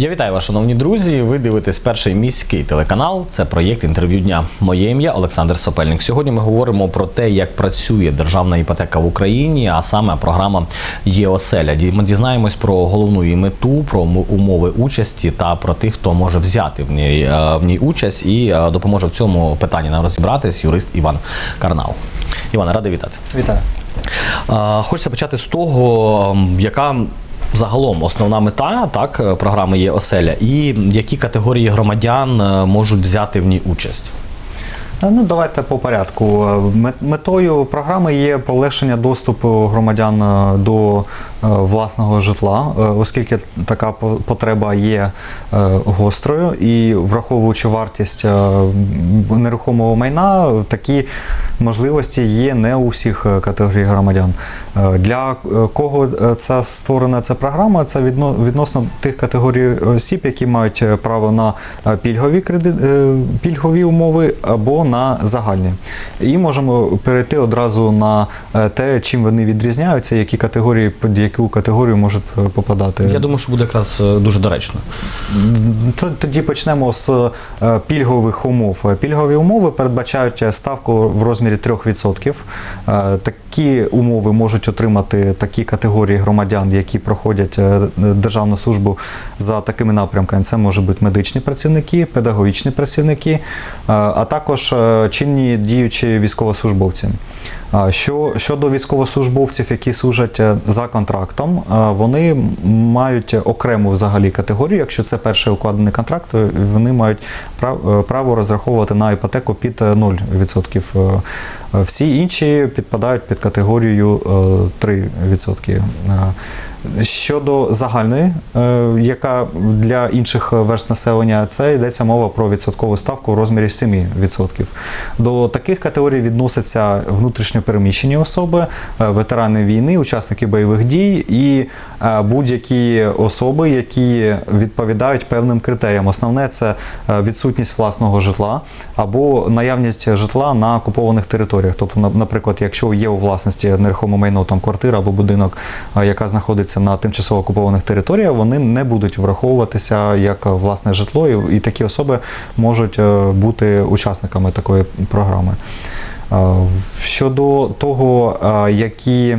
Я вітаю вас, шановні друзі. Ви дивитесь перший міський телеканал. Це проєкт інтерв'ю дня. Моє ім'я Олександр Сопельник. Сьогодні ми говоримо про те, як працює державна іпотека в Україні, а саме програма ЄОСЕЛЯ. Ми дізнаємось про головну її мету, про умови участі та про тих, хто може взяти в ній, е, в ній участь і е, допоможе в цьому питанні нам розібратись юрист Іван Карнау. Іване, радий вітати. Вітаю. Е, Хочеться почати з того, яка загалом основна мета так, е, програми є оселя, і які категорії громадян е, можуть взяти в ній участь. Е, Ну, давайте по порядку. Е, Метою програми є полегшення доступу громадян е, до власного житла, оскільки така потреба є гострою і враховуючи вартість нерухомого майна, такі можливості є не у всіх категорій громадян. Для кого е, ця створена ця програма, це відносно тих категорій осіб, які мають право на пільгові кредит, пільгові умови або на загальні. І можемо перейти одразу на е, те, чим вони відрізняються, які категорії під яку категорію можуть е, попадати. Я думаю, що буде якраз е, дуже доречно. Тоді почнемо з пільгових умов. Пільгові умови передбачають ставку в розмірі 3%. Е, Такі умови можуть отримати такі категорії громадян, які проходять державну службу за такими напрямками. Це можуть бути медичні працівники, педагогічні працівники, а також чинні діючі військовослужбовці. Що, щодо військовослужбовців, які служать е, за контрактом, е, вони мають окрему взагалі категорію. Якщо це перший укладений контракт, то вони мають е, право розраховувати на іпотеку під е, 0%. Е, е, Всі інші підпадають під категорію е, 3%. Е, Щодо загальної, е, яка для інших верст населення, це йдеться мова про відсоткову ставку в розмірі 7%. До таких категорій відносяться внутрішньо переміщені особи, е, ветерани війни, учасники бойових дій і е, будь-які особи, які відповідають певним критеріям. Основне це е, відсутність власного житла або наявність житла на окупованих територіях. Тобто, наприклад, якщо є у власності нерухоме майно, там квартира або будинок, яка знаходиться на тимчасово окупованих територіях, вони не будуть враховуватися як власне житло, і, такі особи можуть бути учасниками такої програми. Щодо того, які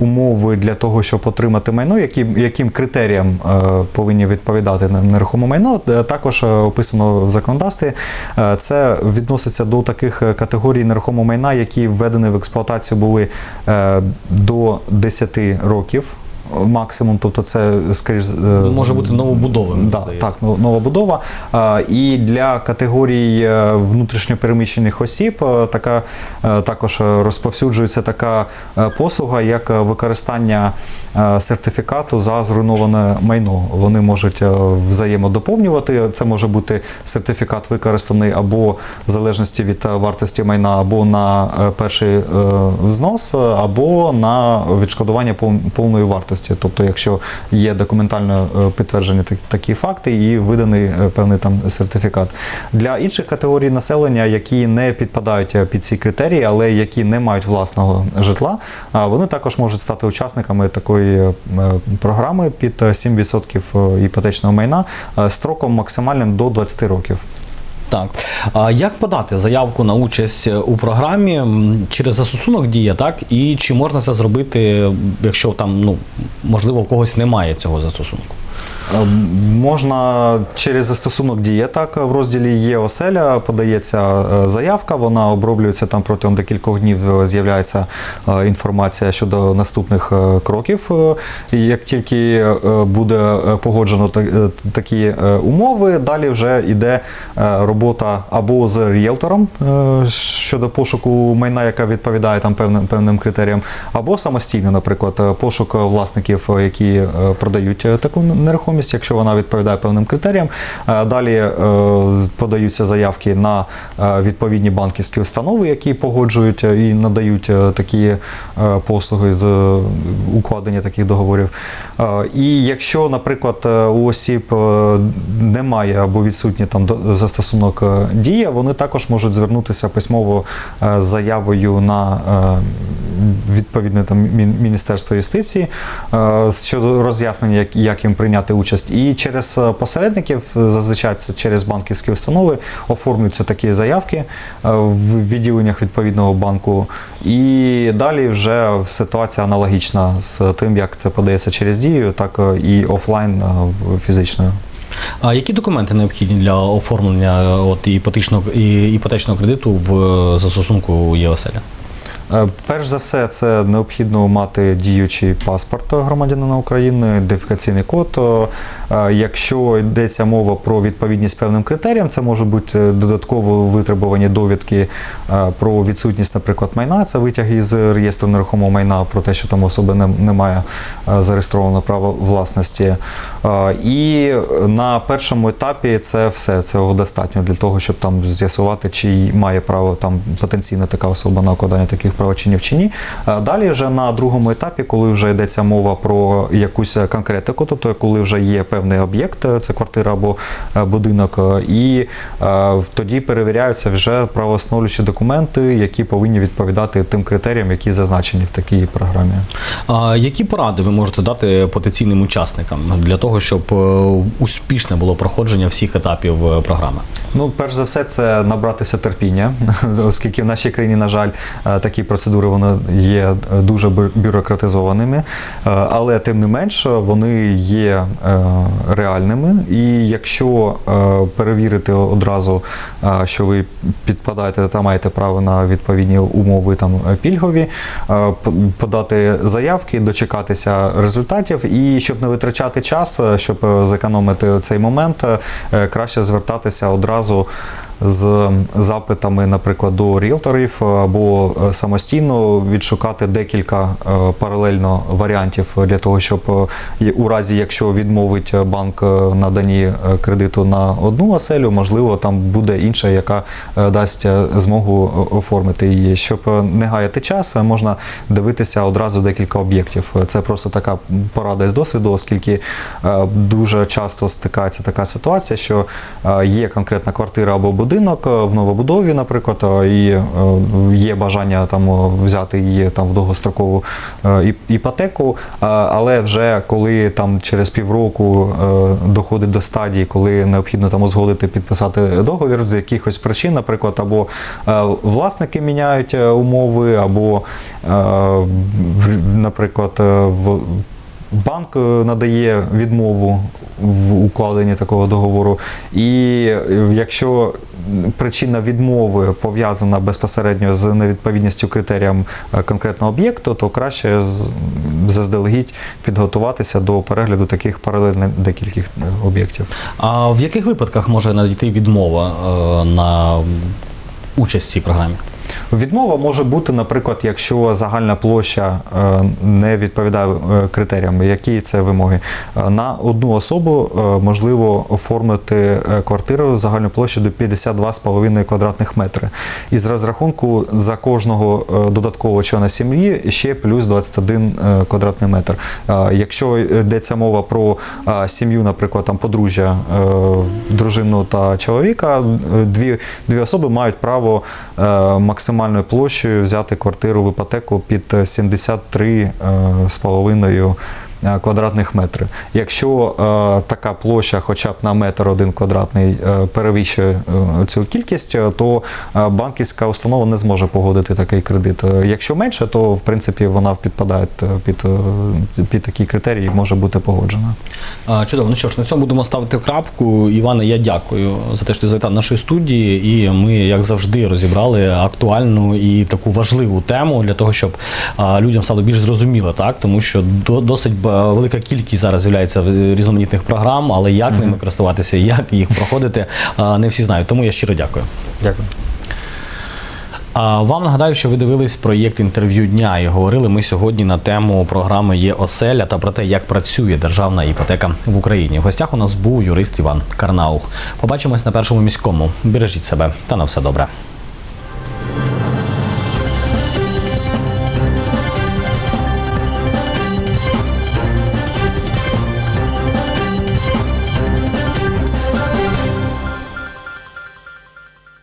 умови для того, щоб отримати майно, які, яким критеріям повинні відповідати нерухоме майно, е, також е, описано в законодавстві. Е, Це відноситься до таких категорій нерухомого майна, які введені в експлуатацію були до 10 років. Максимум, тобто це скоріш е, Може бути новобудови. мені Да, так, ну, нова будова. І для категорій е, внутрішньопереміщених осіб е, така також розповсюджується така послуга, як використання сертифікату за зруйноване майно. Вони можуть взаємодоповнювати. Це може бути сертифікат використаний або в залежності від вартості майна, або на перший взнос, або на відшкодування пов- повної вартості. Тобто, якщо є документально е, підтверджені такі факти і виданий е, певний там сертифікат. Для інших категорій населення, які не підпадають е, під ці критерії, але які не мають власного житла, вони також можуть стати учасниками такої програми під е, 7% іпотечного майна строком максимальним до 20 років. Так. А як подати заявку на участь у програмі через застосунок дія, так? І чи можна це зробити, якщо там, ну, можливо, в когось немає цього застосунку? Е, Можна через застосунок дія так в розділі є оселя, подається е, заявка, вона оброблюється там протягом декількох днів. е, З'являється інформація щодо наступних кроків. Як тільки буде погоджено такі умови, далі вже йде робота або з ріелтором щодо пошуку майна, яка відповідає там певним певним критеріям, або самостійно, наприклад, пошук власників, які продають таку нерухомість, якщо вона відповідає певним критеріям. Е, Далі е, подаються заявки на е, відповідні банківські установи, які погоджують і надають такі послуги з укладення таких договорів. І якщо, наприклад, у осіб немає або відсутній там застосунок дія, вони також можуть звернутися письмово з заявою на відповідне там Міністерство юстиції е, щодо роз'яснення, як, як їм прийняти участь. І через е, посередників, е, зазвичай це через банківські установи, оформлюються такі заявки в відділеннях відповідного банку. І далі вже ситуація аналогічна з тим, як це подається через дію, так і офлайн фізичною. А які документи необхідні для оформлення от іпотечного і іпотечного кредиту в застосунку ЄОСЕЛЯ? Е, Перш за все, це необхідно мати діючий паспорт громадянина України, ідентифікаційний код. Е, Якщо йдеться мова про відповідність певним критеріям, це можуть бути додатково витребувані довідки е, про відсутність, наприклад, майна. Це витяг із реєстру нерухомого майна про те, що там особи немає е, зареєстрованого права власності. Е, І на першому етапі це все цього достатньо для того, щоб там з'ясувати, чи має право там потенційно така особа на укладання таких правочинів чи ні. Е, Далі вже на другому етапі, коли вже йдеться мова про якусь конкретику, тобто коли вже є певний об'єкт, е, це квартира або е, будинок, е, і тоді перевіряються вже правоостановлюючі документи, які повинні відповідати тим критеріям, які зазначені в такій програмі. А які поради ви можете дати потенційним учасникам для того, щоб успішне було проходження всіх етапів програми? Ну, перш за все, це набратися терпіння, оскільки в нашій країні, на жаль, такі процедури вони є дуже бюрократизованими, але тим не менш вони є реальними. І якщо е, перевірити одразу, е, що ви підпадаєте та маєте право на відповідні умови там е, пільгові, подати заявки, дочекатися результатів, і щоб не витрачати час, щоб зекономити цей момент, краще звертатися одразу. З запитами, наприклад, до ріелторів е, або е, самостійно відшукати декілька е, паралельно варіантів для того, щоб у разі, якщо відмовить банк наданні е, кредиту на одну оселю, можливо, там буде інша, яка дасть змогу оформити її. Щоб не гаяти час, можна дивитися одразу декілька об'єктів. Це просто така порада з досвіду, оскільки дуже часто стикається така ситуація, що є конкретна квартира або будинок е, в новобудові, наприклад, е, і е, є бажання там взяти її там в довгострокову іпотеку, але вже коли там через півроку доходить до стадії, коли необхідно там узгодити, підписати договір з якихось причин, наприклад, або власники міняють умови, або, наприклад, в Банк е, надає відмову в укладенні такого договору, і е, якщо причина відмови пов'язана безпосередньо з невідповідністю критеріям е, конкретного об'єкту, то краще заздалегідь підготуватися до перегляду таких паралельних декількох об'єктів. А в яких випадках може надійти відмова на участь в цій програмі? Відмова може бути, наприклад, якщо загальна площа е, не відповідає е, критеріям. Які це вимоги? Е, На одну особу можливо оформити квартиру загальну площу до 52,5 квадратних метри. Із розрахунку за кожного додаткового члена сім'ї ще плюс 21 е, квадратний метр. Якщо йдеться мова про сім'ю, наприклад, там подружжя, дружину та чоловіка, дві, дві особи мають право е, максимальною площею взяти квартиру в іпотеку під 73,5 е, квадратних метри. Якщо е, така площа, хоча б на метр один квадратний, е, перевищує е, цю кількість, е, то е, банківська установа не зможе погодити такий кредит. Е, Якщо менше, то в принципі вона підпадає е, під, е, під такі критерії і може бути погоджена. Чудово. Ну що ж, на цьому будемо ставити крапку. Іване, я дякую за те, що ти завітав нашої студії. І ми, як завжди, розібрали актуальну і таку важливу тему для того, щоб людям стало більш зрозуміло, так тому що до, досить велика кількість зараз з'являється різноманітних програм, але як ними користуватися, як їх проходити, не всі знають. Тому я щиро дякую. Дякую. А вам нагадаю, що ви дивились проєкт інтерв'ю дня і говорили ми сьогодні на тему програми Є оселя та про те, як працює державна іпотека в Україні. В гостях у нас був юрист Іван Карнаух. Побачимось на першому міському. Бережіть себе та на все добре.